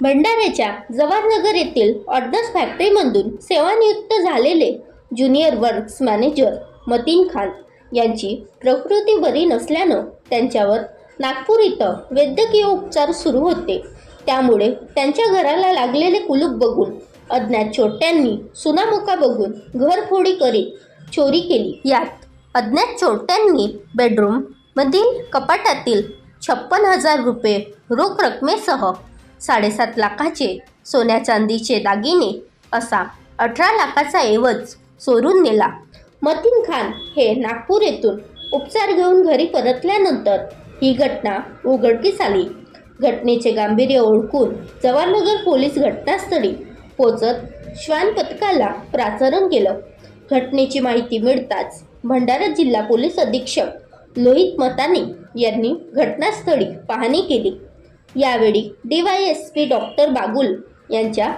भंडाऱ्याच्या जवाहरनगर येथील ऑर्डर्स फॅक्टरीमधून सेवानियुक्त झालेले junior works manager Mateen Khan यांची प्रकृती बरी नसल्यानं त्यांच्यावर नागपूर इथं वैद्यकीय उपचार सुरू होते. त्यामुळे त्यांच्या घराला लागलेले कुलूप बघून अज्ञात चोरट्यांनी सुनामुका बघून घरफोडी करीत चोरी केली. यात अज्ञात चोरट्यांनी बेडरूममधील कपाटातील छप्पन हजार रुपये रोख रकमेसह साडेसात लाखाचे सोन्या चांदीचे दागिने असा अठरा लाखाचा ऐवज चोरून नेला. मतीन खान हे नागपूर येथून उपचार घेऊन घरी परतल्यानंतर ही घटना उघडकीस आली. घटनेचे गांभीर्य ओळखून जवाहरनगर पोलीस घटनास्थळी पोचत श्वान पथकाला प्राचरण केलं. घटनेची माहिती मिळताच भंडारा जिल्हा पोलीस अधीक्षक लोहित मताने यांनी घटनास्थळी पाहणी केली. यावेळी D Y S P doctor Bagul यांच्या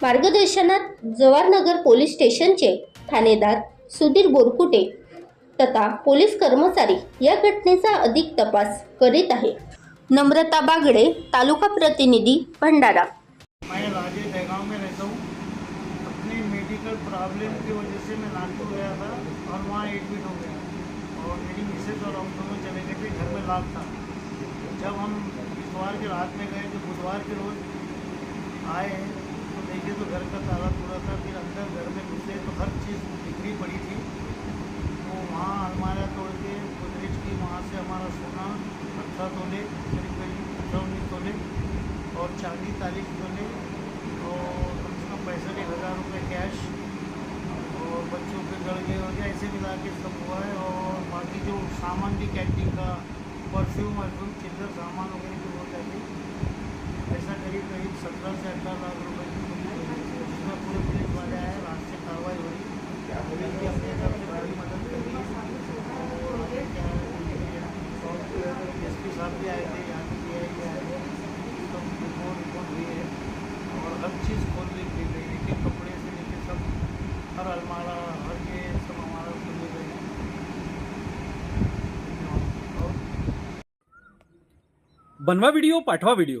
मार्गदर्शनात जवाहरनगर पोलीस स्टेशनचे ठाणेदार सुधीर बोरकुटे तथा पोलीस कर्मचारी या घटनेचा अधिक तपास करीत आहे. नम्रता बागडे तालुका प्रतिनिधी भंडारा. मैं राजेश दहगांव में रहता हूँ। अपनी मेडिकल प्रॉब्लम की वजह से मैं नागपुर गया था और वहाँ एडमिट हो गया। और मेरी मिसेज और हम दोनों चले गए थे घर में लाभ था। जब हम इतवार के रात में गए तो बुधवार के रोज आए तो देखे तो घर का ताला पूरा था, फिर अंदर घर में घुसे तो हर चीज़ बिखरी पड़ी थी। तो वहाँ अलमारियाँ तोड़ के गोदरेज की, वहाँ से हमारा सोना अठारह तोले, करीब करीब अठारह उन्नीस तोले और चांदी चालीस तोले और कम से कम पैंसठ एक हज़ार रुपये कैश और बच्चों के गड़गे वगैरह ऐसे मिला के सब हुआ है। और बाकी जो सामान भी कैंटीन का परफ्यूम, वर्फ्यूम, चिल्लर सामान वगैरह जो होता है ऐसा करीब लाख है। पुलिस वाले आए रात से कार्रवाई अपने से बड़ी मदद और एस पी साहब भी आए थे, यहाँ आए रिपोर्ट रिपोर्ट हुई है। और हर चीज़ खोल ली गई गई एक एक कपड़े से सब, हर अलमारा, हर ये सब हमारा खोल ली बनवा व्हिडिओ पाठवा व्हिडिओ